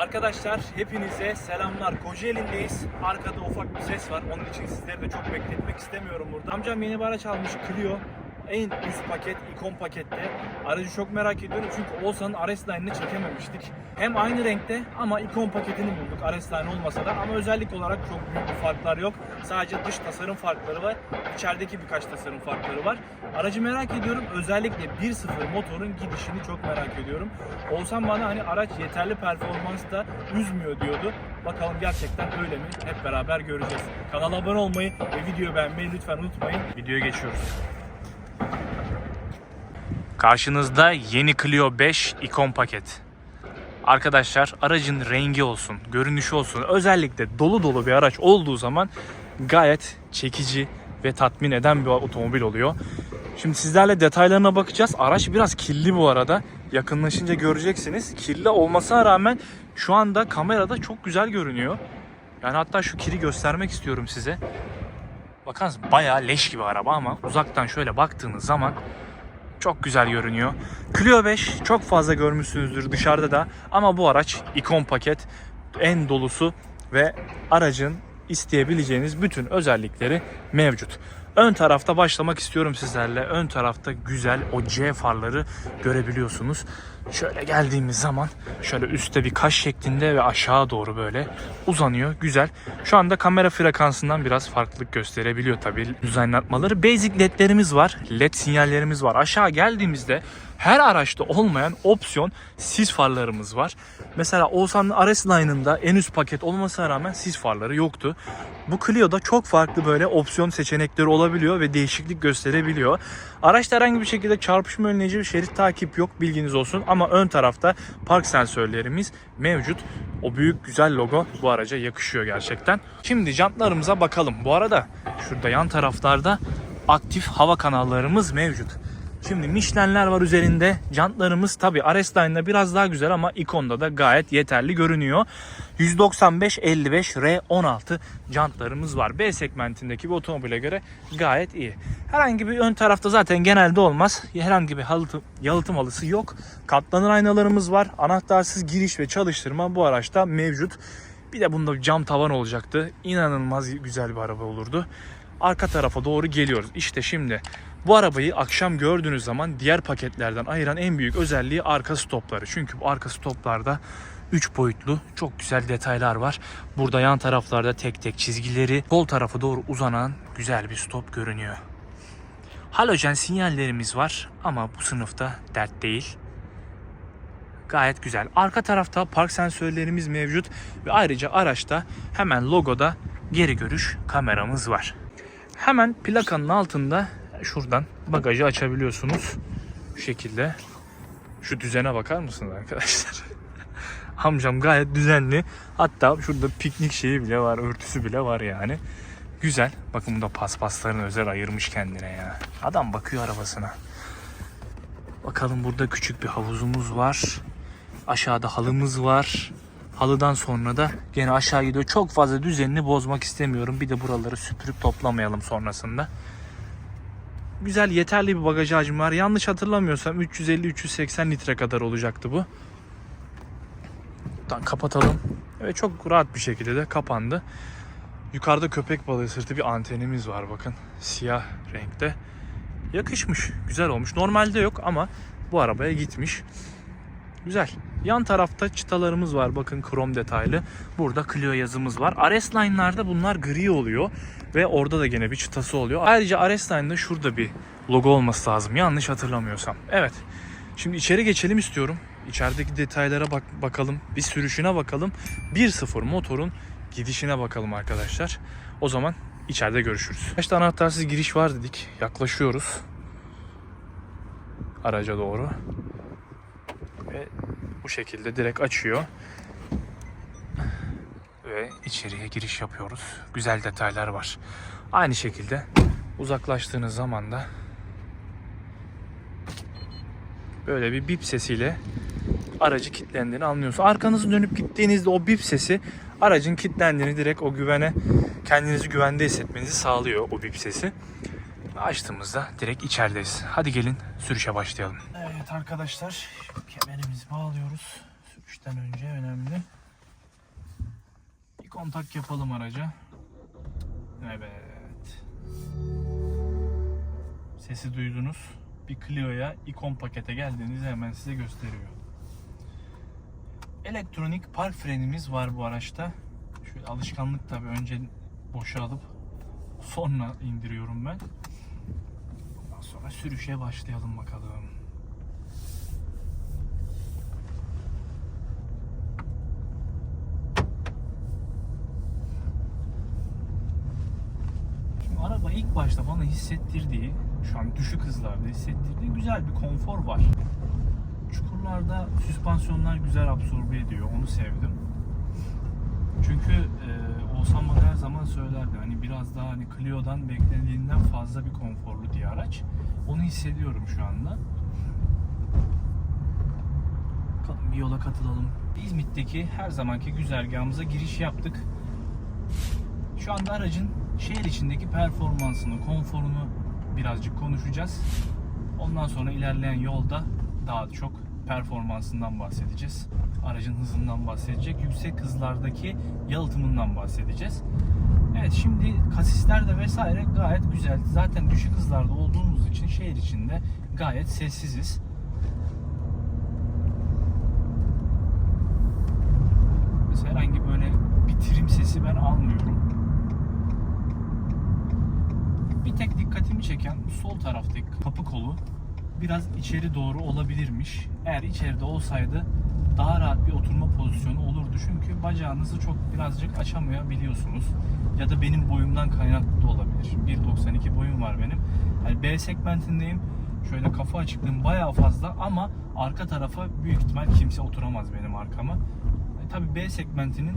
Arkadaşlar hepinize selamlar. Kocaeli'ndeyiz. Arkada ufak bir ses var. Onun için sizleri de çok bekletmek istemiyorum burada. Amcam yeni bir araç almış Clio. En üst paket, ikon pakette. Aracı çok merak ediyorum çünkü Oğuzhan'ın RS Line'ını çekememiştik. Hem aynı renkte ama ikon paketini bulduk RS Line olmasa da ama özellik olarak çok büyük bir farklar yok. Sadece dış tasarım farkları var. İçerideki birkaç tasarım farkları var. Aracı merak ediyorum. Özellikle 1.0 motorun gidişini çok merak ediyorum. Oğuzhan bana hani araç yeterli performansta üzmüyor diyordu. Bakalım gerçekten öyle mi? Hep beraber göreceğiz. Kanala abone olmayı ve videoyu beğenmeyi lütfen unutmayın. Videoya geçiyoruz. Karşınızda yeni Clio 5 ikon paket. Arkadaşlar aracın rengi olsun, görünüşü olsun, özellikle dolu dolu bir araç olduğu zaman gayet çekici ve tatmin eden bir otomobil oluyor. Şimdi sizlerle detaylarına bakacağız. Araç biraz kirli bu arada. Yakınlaşınca göreceksiniz. Kirli olmasına rağmen şu anda kamerada çok güzel görünüyor. Yani hatta şu kiri göstermek istiyorum size. Bakın bayağı leş gibi araba ama uzaktan şöyle baktığınız zaman çok güzel görünüyor. Clio 5 çok fazla görmüşsünüzdür dışarıda da ama bu araç ikon paket en dolusu ve aracın isteyebileceğiniz bütün özellikleri mevcut. Ön tarafta başlamak istiyorum sizlerle. Ön tarafta güzel o C farları görebiliyorsunuz. Şöyle geldiğimiz zaman şöyle üstte bir kaş şeklinde ve aşağı doğru böyle uzanıyor. Güzel. Şu anda kamera frekansından biraz farklılık gösterebiliyor tabii düzenlatmaları. Basic ledlerimiz var. Led sinyallerimiz var. Aşağı geldiğimizde her araçta olmayan opsiyon sis farlarımız var. Mesela Oğuzhan'ın RS Line'ında en üst paket olmasına rağmen sis farları yoktu. Bu Clio'da çok farklı böyle opsiyon seçenekleri olabiliyor ve değişiklik gösterebiliyor. Araçta herhangi bir şekilde çarpışma önleyici bir şerit takip yok bilginiz olsun ama ön tarafta park sensörlerimiz mevcut. O büyük güzel logo bu araca yakışıyor gerçekten. Şimdi jantlarımıza bakalım. Bu arada şurada yan taraflarda aktif hava kanallarımız mevcut. Şimdi Michelin'ler var üzerinde. Jantlarımız tabi RS Line'da biraz daha güzel ama ikonda da gayet yeterli görünüyor. 195-55 R16 jantlarımız var. B segmentindeki bir otomobile göre gayet iyi. Herhangi bir ön tarafta zaten genelde olmaz. Herhangi bir halıtım, yalıtım halısı yok. Katlanır aynalarımız var. Anahtarsız giriş ve çalıştırma bu araçta mevcut. Bir de bunda cam tavan olacaktı. İnanılmaz güzel bir araba olurdu. Arka tarafa doğru geliyoruz. İşte şimdi bu arabayı akşam gördüğünüz zaman diğer paketlerden ayıran en büyük özelliği arka stopları. Çünkü bu arka stoplarda 3 boyutlu çok güzel detaylar var. Burada yan taraflarda tek tek çizgileri, sol tarafa doğru uzanan güzel bir stop görünüyor. Halojen sinyallerimiz var ama bu sınıfta dert değil. Gayet güzel. Arka tarafta park sensörlerimiz mevcut ve ayrıca araçta hemen logoda geri görüş kameramız var. Hemen plakanın altında şuradan bagajı açabiliyorsunuz. Şu şekilde. Şu düzene bakar mısınız arkadaşlar? Amcam gayet düzenli. Hatta şurada piknik şeyi bile var, örtüsü bile var yani. Güzel. Bakın burada paspaslarını özel ayırmış kendine ya. Adam bakıyor arabasına. Bakalım burada küçük bir havuzumuz var. Aşağıda halımız var. Halıdan sonra da gene aşağı gidiyor. Çok fazla düzenini bozmak istemiyorum. Bir de buraları süpürüp toplamayalım sonrasında. Güzel yeterli bir bagaj hacmi var. Yanlış hatırlamıyorsam 350-380 litre kadar olacaktı bu. Buradan kapatalım. Evet çok rahat bir şekilde de kapandı. Yukarıda köpek balığı sırtı bir antenimiz var bakın. Siyah renkte. Yakışmış. Güzel olmuş. Normalde yok ama bu arabaya gitmiş. Güzel. Yan tarafta çıtalarımız var. Bakın krom detaylı. Burada Clio yazımız var. RS Line'larda bunlar gri oluyor. Ve orada da gene bir çıtası oluyor. Ayrıca RS Line'da şurada bir logo olması lazım. Yanlış hatırlamıyorsam. Evet. Şimdi içeri geçelim istiyorum. İçerideki detaylara bak bakalım. Bir sürüşüne bakalım. 1.0 motorun gidişine bakalım arkadaşlar. O zaman içeride görüşürüz. Kaçta anahtarsız giriş var dedik. Yaklaşıyoruz. Araca doğru. Ve bu şekilde direkt açıyor. Ve içeriye giriş yapıyoruz. Güzel detaylar var. Aynı şekilde uzaklaştığınız zaman da böyle bir bip sesiyle aracı kilitlendiğini anlıyorsunuz. Arkanızı dönüp gittiğinizde o bip sesi aracın kilitlendiğini direkt o güvene kendinizi güvende hissetmenizi sağlıyor o bip sesi. Açtığımızda direkt içerideyiz. Hadi gelin sürüşe başlayalım. Evet arkadaşlar kemerimizi bağlıyoruz. Sürüşten önce önemli. kontak yapalım araca. Evet. Sesi duydunuz. Bir Clio'ya ikon pakete geldiğinizde hemen size gösteriyor. Elektronik park frenimiz var bu araçta. Şöyle alışkanlık tabi önce boşa alıp sonra indiriyorum ben. Ondan sonra sürüşe başlayalım bakalım. Şimdi araba başta bana hissettirdiği, şu an düşük hızlarda hissettirdiği güzel bir konfor var. Çukurlarda süspansiyonlar güzel absorbe ediyor, onu sevdim. Çünkü e, Oğuzhan bana her zaman söylerdi hani biraz daha hani Clio'dan beklediğinden fazla bir konforlu diye araç. Onu hissediyorum şu anda. Bir yola katılalım. İzmit'teki her zamanki güzergahımıza giriş yaptık. Şu anda aracın şehir içindeki performansını, konforunu birazcık konuşacağız. Ondan sonra ilerleyen yolda daha çok performansından bahsedeceğiz. Aracın hızından bahsedecek. Yüksek hızlardaki yalıtımından bahsedeceğiz. Evet şimdi kasislerde vesaire gayet güzel. Zaten düşük hızlarda olduğumuz için şehir içinde gayet sessiziz. Mesela herhangi böyle bir trim sesi ben almıyorum. Bir tek dikkatimi çeken sol taraftaki kapı kolu biraz içeri doğru olabilirmiş. Eğer içeride olsaydı daha rahat bir oturma pozisyonu olurdu. Çünkü bacağınızı çok birazcık açamayabiliyorsunuz. Ya da benim boyumdan kaynaklı da olabilir. 1.92 boyum var benim. Yani B segmentindeyim. Şöyle kafa açıklığım bayağı fazla ama arka tarafa büyük ihtimal kimse oturamaz benim arkama. E, tabii B segmentinin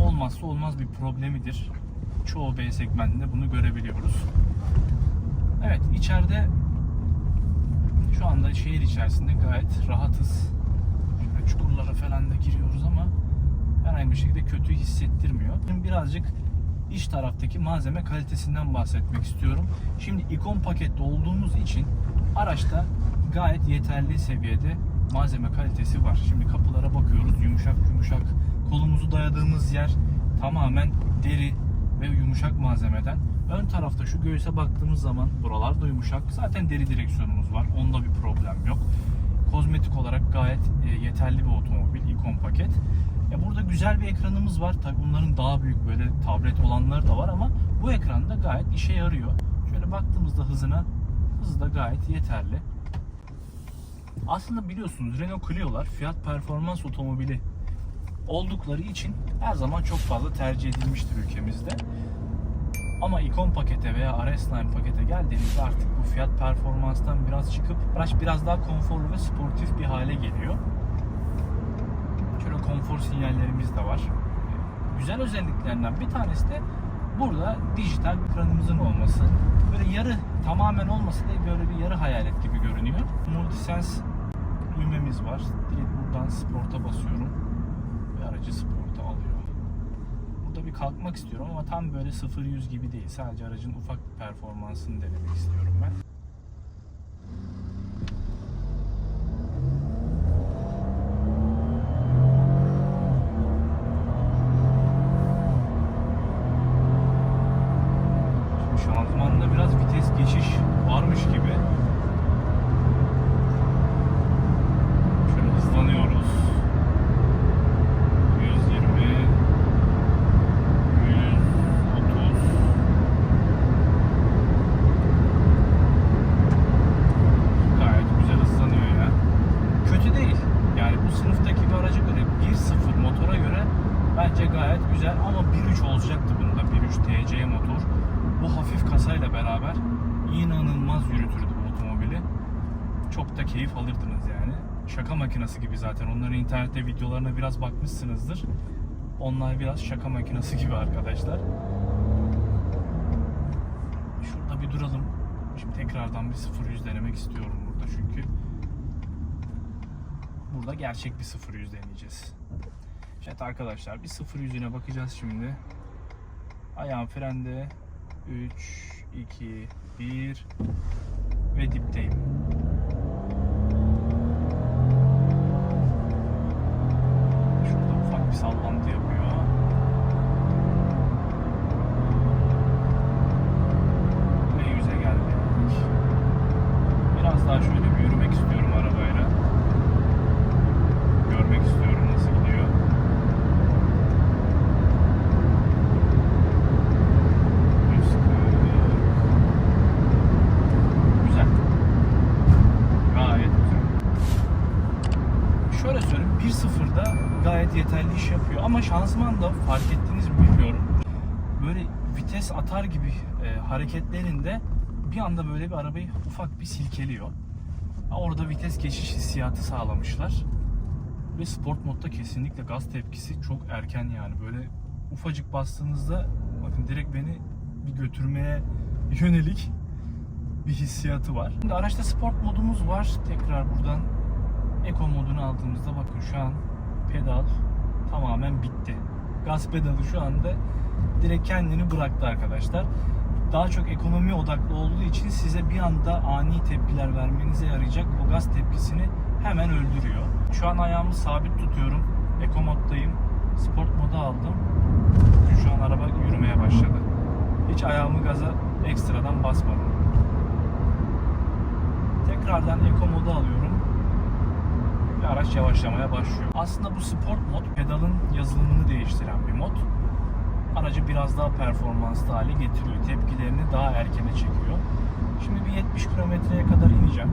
olmazsa olmaz bir problemidir. Çoğu B segmentinde bunu görebiliyoruz. Evet içeride şu anda şehir içerisinde gayet rahatız. Şöyle çukurlara falan da giriyoruz ama herhangi bir şekilde kötü hissettirmiyor. Şimdi birazcık iç taraftaki malzeme kalitesinden bahsetmek istiyorum. Şimdi ikon pakette olduğumuz için araçta gayet yeterli seviyede malzeme kalitesi var. Şimdi kapılara bakıyoruz yumuşak yumuşak. Kolumuzu dayadığımız yer tamamen deri ve yumuşak malzemeden. Ön tarafta şu göğüse baktığımız zaman buralar da yumuşak. Zaten deri direksiyonumuz var. Onda bir problem yok. Kozmetik olarak gayet e, yeterli bir otomobil, ikon paket. Ya burada güzel bir ekranımız var. Tabi bunların daha büyük böyle tablet olanları da var ama bu ekranda gayet işe yarıyor. Şöyle baktığımızda hızına, hızı da gayet yeterli. Aslında biliyorsunuz Renault Clio'lar fiyat performans otomobili oldukları için her zaman çok fazla tercih edilmiştir ülkemizde. Ama ikon pakete veya RS Line pakete geldiğinizde artık bu fiyat performanstan biraz çıkıp araç biraz daha konforlu ve sportif bir hale geliyor. Şöyle konfor sinyallerimiz de var. Güzel özelliklerinden bir tanesi de burada dijital ekranımızın olması. Böyle yarı tamamen olmasa da böyle bir yarı hayalet gibi görünüyor. Multisense düğmemiz var. Direkt buradan sporta basıyorum aracı sporta alıyor. Burada bir kalkmak istiyorum ama tam böyle 0-100 gibi değil. Sadece aracın ufak bir performansını denemek istiyorum ben. Şimdi şanzımanda biraz vites geçiş varmış gibi. Şöyle hızlanıyoruz. 120 130 Gayet güzel hızlanıyor ya. Kötü değil. Yani bu sınıftaki bir araca göre 1.0 motora göre bence gayet güzel ama 1.3 olacaktı bunda. 1.3 TC motor. Bu hafif kasayla beraber inanılmaz yürütürdü bu otomobili. Çok da keyif alırdınız yani. Şaka makinesi gibi zaten. Onların internette videolarına biraz bakmışsınızdır. Onlar biraz şaka makinesi gibi arkadaşlar. Şurada bir duralım. Şimdi tekrardan bir 0-100 denemek istiyorum burada çünkü. Burada gerçek bir 0-100 deneyeceğiz. Evet arkadaşlar bir 0-100'üne bakacağız şimdi. Ayağım frende. 3, 2, 1 ve dipteyim. Şurada ufak bir sallantı yapıyor. İş yapıyor. Ama şanzıman da fark ettiniz mi bilmiyorum. Böyle vites atar gibi e, hareketlerinde bir anda böyle bir arabayı ufak bir silkeliyor. Orada vites geçiş hissiyatı sağlamışlar. Ve sport modda kesinlikle gaz tepkisi çok erken yani. Böyle ufacık bastığınızda bakın direkt beni bir götürmeye yönelik bir hissiyatı var. Şimdi araçta sport modumuz var. Tekrar buradan Eco modunu aldığımızda bakın şu an pedal tamamen bitti. Gaz pedalı şu anda direkt kendini bıraktı arkadaşlar. Daha çok ekonomi odaklı olduğu için size bir anda ani tepkiler vermenize yarayacak o gaz tepkisini hemen öldürüyor. Şu an ayağımı sabit tutuyorum. Eco moddayım. Sport moda aldım. Şu an araba yürümeye başladı. Hiç ayağımı gaza ekstradan basmadım. Tekrardan Eco moda alıyorum ve araç yavaşlamaya başlıyor. Aslında bu sport mod pedalın yazılımını değiştiren bir mod. Aracı biraz daha performanslı hale getiriyor. Tepkilerini daha erkene çekiyor. Şimdi bir 70 kilometreye kadar ineceğim.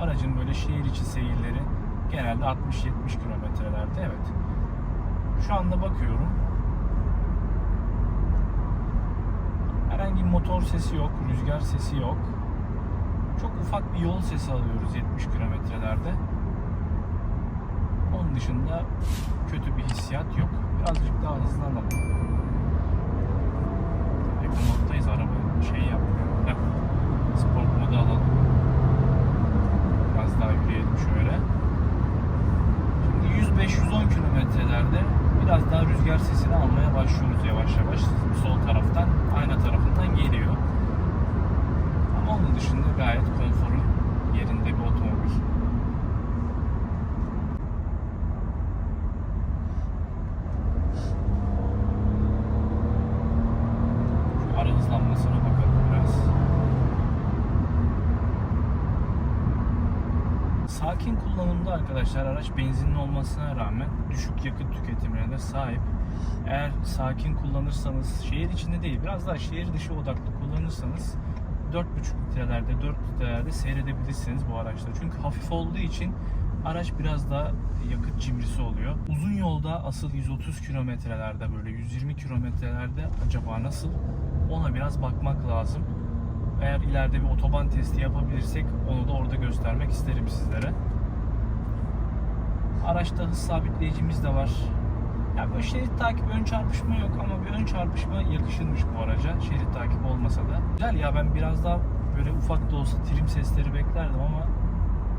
Aracın böyle şehir içi seyirleri genelde 60-70 kilometrelerde evet. Şu anda bakıyorum. Herhangi motor sesi yok, rüzgar sesi yok. Çok ufak bir yol sesi alıyoruz 70 kilometrelerde. Onun dışında kötü bir hissiyat yok. Birazcık daha hızlanalım. Eco moddayız araba şey yapmıyor. Heh. Sport modu alalım. Biraz daha yürüyelim şöyle. Şimdi 105-110 kilometrelerde biraz daha rüzgar sesini almaya başlıyoruz yavaş yavaş. Sol taraftan, ayna tarafından geliyor. Onun dışında gayet konforu yerinde bir otomobil. Şu ara bakalım biraz. Sakin kullanımda arkadaşlar araç benzinli olmasına rağmen düşük yakıt tüketimine de sahip. Eğer sakin kullanırsanız şehir içinde değil biraz daha şehir dışı odaklı kullanırsanız 4,5 litrelerde 4 litrelerde seyredebilirsiniz bu araçta. Çünkü hafif olduğu için araç biraz daha yakıt cimrisi oluyor. Uzun yolda asıl 130 kilometrelerde böyle 120 kilometrelerde acaba nasıl ona biraz bakmak lazım. Eğer ileride bir otoban testi yapabilirsek onu da orada göstermek isterim sizlere. Araçta hız sabitleyicimiz de var. Ya böyle şerit takip ön çarpışma yok ama bir ön çarpışma yakışırmış bu araca. Şerit takip olmasa da. Güzel ya ben biraz daha böyle ufak da olsa trim sesleri beklerdim ama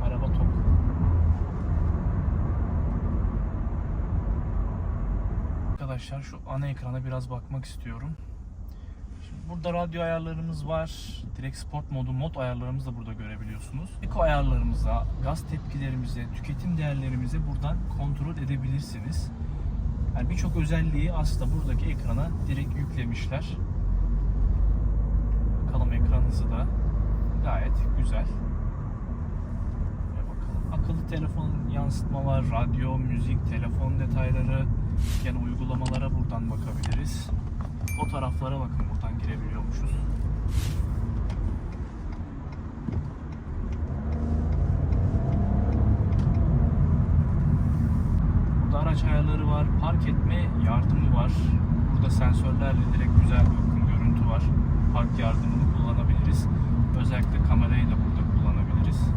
araba tok. Arkadaşlar şu ana ekrana biraz bakmak istiyorum. Şimdi burada radyo ayarlarımız var. Direkt sport modu, mod ayarlarımızı da burada görebiliyorsunuz. Eko ayarlarımıza, gaz tepkilerimize, tüketim değerlerimizi buradan kontrol edebilirsiniz. Yani birçok özelliği aslında buradaki ekrana direkt yüklemişler. Bakalım ekran hızı da gayet güzel. Bakalım. Akıllı telefon yansıtmalar, radyo, müzik, telefon detayları, yani uygulamalara buradan bakabiliriz. Fotoğraflara bakın buradan girebiliyormuşuz. Burada araç ayarları var, park etme yardımı var. Burada sensörlerle direkt güzel bir görüntü var. Park yardımını kullanabiliriz. Özellikle kamerayı da burada kullanabiliriz.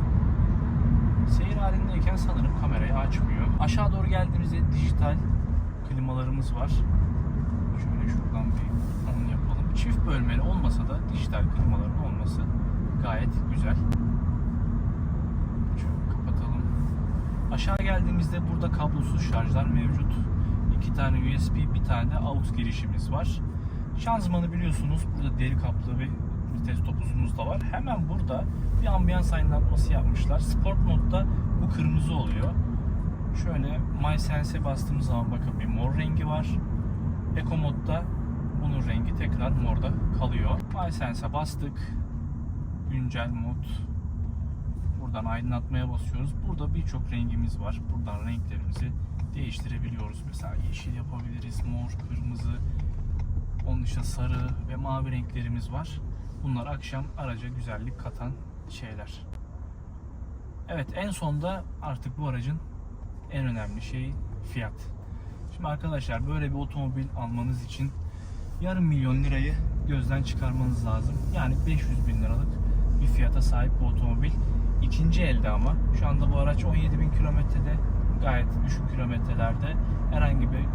Seyir halindeyken sanırım kamerayı açmıyor. Aşağı doğru geldiğimizde dijital klimalarımız var. Şöyle şuradan bir onu yapalım. Çift bölmeli olmasa da dijital klimaların olması gayet güzel. Şöyle kapatalım. Aşağı geldiğimizde burada kablosuz şarjlar mevcut. İki tane USB, bir tane AUX girişimiz var. Şanzımanı biliyorsunuz burada deri kaplı bir vites topuzumuz da var. Hemen burada bir ambiyans aydınlatması yapmışlar. Sport modda bu kırmızı oluyor. Şöyle My Sense'e bastığımız zaman bakın bir mor rengi var. Eco modda bunun rengi tekrar morda kalıyor. My Sense'e bastık. Güncel mod. Buradan aydınlatmaya basıyoruz. Burada birçok rengimiz var. Buradan renklerimizi değiştirebiliyoruz. Mesela yeşil yapabiliriz, mor, kırmızı, onun dışında sarı ve mavi renklerimiz var. Bunlar akşam araca güzellik katan şeyler. Evet en sonda artık bu aracın en önemli şeyi fiyat. Şimdi arkadaşlar böyle bir otomobil almanız için yarım milyon lirayı gözden çıkarmanız lazım. Yani 500 bin liralık bir fiyata sahip bu otomobil. İkinci elde ama şu anda bu araç 17 bin kilometrede gayet düşük kilometrelerde herhangi bir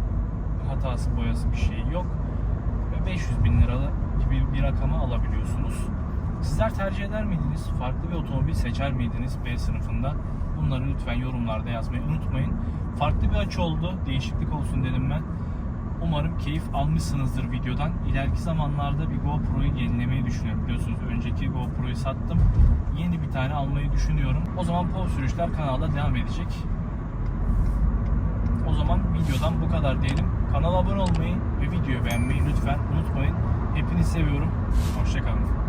hatası boyası bir şey yok ve 500 bin lira gibi bir rakama alabiliyorsunuz. Sizler tercih eder miydiniz? Farklı bir otomobil seçer miydiniz B sınıfında? Bunları lütfen yorumlarda yazmayı unutmayın. Farklı bir açı oldu. Değişiklik olsun dedim ben. Umarım keyif almışsınızdır videodan. İleriki zamanlarda bir GoPro'yu yenilemeyi düşünüyorum. Biliyorsunuz önceki GoPro'yu sattım. Yeni bir tane almayı düşünüyorum. O zaman Pov Sürüşler kanalda devam edecek. O zaman videodan bu kadar diyelim. Kanala abone olmayı ve videoyu beğenmeyi lütfen unutmayın. Hepinizi seviyorum. Hoşçakalın.